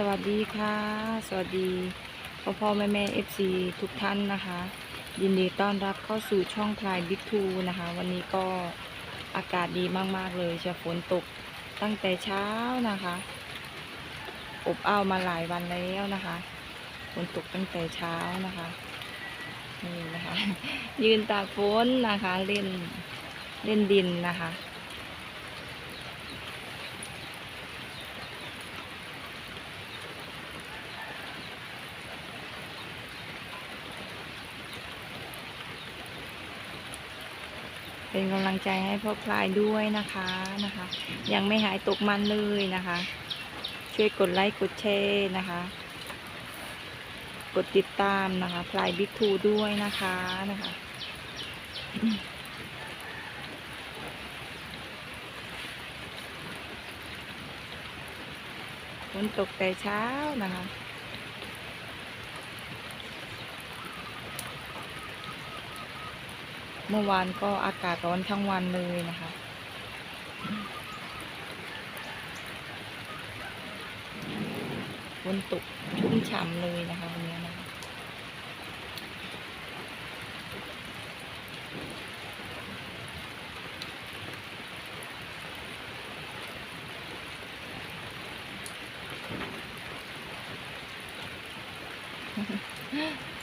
สวัสดีค่ะ สวัสดีพ่อพ่อแม่แม่เอฟซีทุกท่านนะคะ ยินดีต้อนรับเข้าสู่ช่องพลายบิ๊กทูนะคะ วันนี้ก็อากาศดีมาก ๆ เลยจะฝนตกตั้งแต่เช้านะคะ อบอ้าวมาหลายวันแล้วนะคะฝนตกตั้งแต่เช้านะคะนี่นะคะ ยืนตากฝนนะคะเล่นเล่นดินนะคะ เป็นกำลังใจให้พ่อพลายด้วยนะคะนะคะ ยังไม่หายตกมันเลยนะคะ ช่วยกดไลค์กดแชร์นะคะ กดติดตามนะคะพลายบิ๊กทูด้วยนะคะนะคะฝนตกแต่เช้านะคะ เมื่อวานก็อากาศร้อนทั้งวันเลยนะคะ ฝนตกชุ่มฉ่ำเลยนะคะวันนี้นะคะ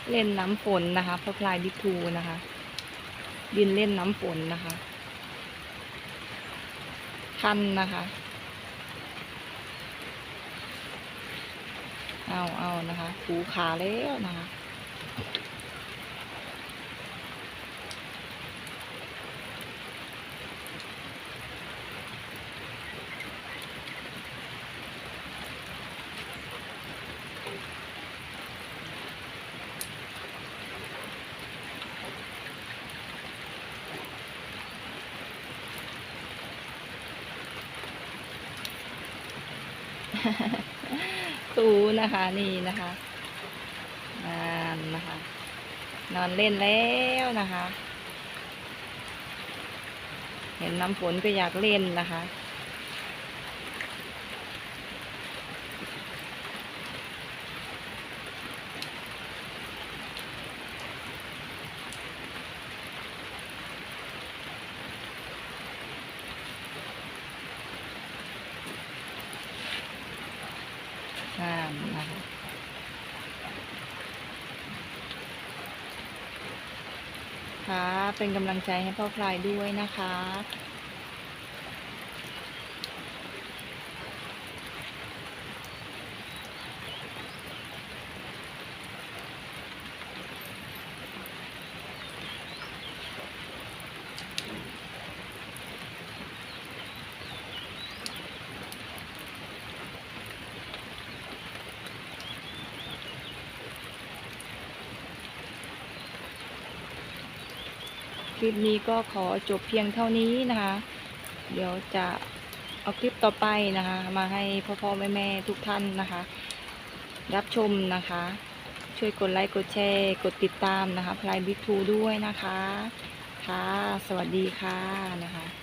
เล่นน้ำฝนนะคะพระพลายบิ๊กทูนะคะ ดินเล่นน้ำฝนนะคะ คันนะคะ เอาเอานะคะถูขาแล้วนะคะ ตูนะคะนี่นะคะนานนะคะ นอนเล่นแล้วนะคะ เห็นน้ำฝนก็อยากเล่นนะคะ นะคะค่ะเป็นกำลังใจให้พ่อพลายด้วยนะคะ คลิปนี้ก็ขอจบเพียงเท่านี้นะคะ เดี๋ยวจะเอาคลิปต่อไปนะคะ มาให้พ่อพ่อแม่แม่ทุกท่านนะคะ รับชมนะคะ ช่วยกดไลค์กดแชร์ กดติดตามนะคะพลายบิ๊กทูด้วยนะคะค่ะสวัสดีค่ะนะคะ